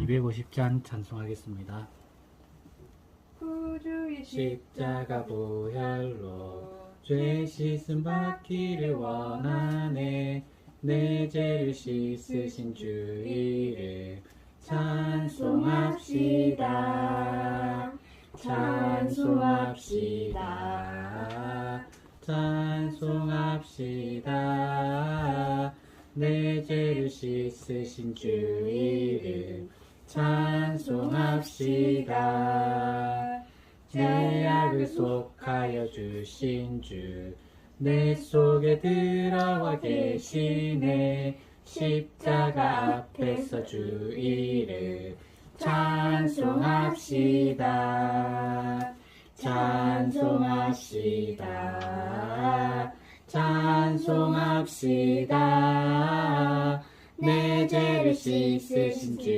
250잔 찬송하겠습니다. 구주의 십자가 보혈로 죄 씻음 받기를 원하네. 내 죄를 씻으신 주 이름 찬송합시다. 찬송합시다. 찬송합시다. 내 죄를 씻으신 주 이름 찬송합시다. 죄악을 속하여 주신 주 내 속에 들어와 계시네. 십자가 앞에서 주 이름 찬송합시다. 찬송합시다. 찬송합시다. 내 죄를 씻으신 주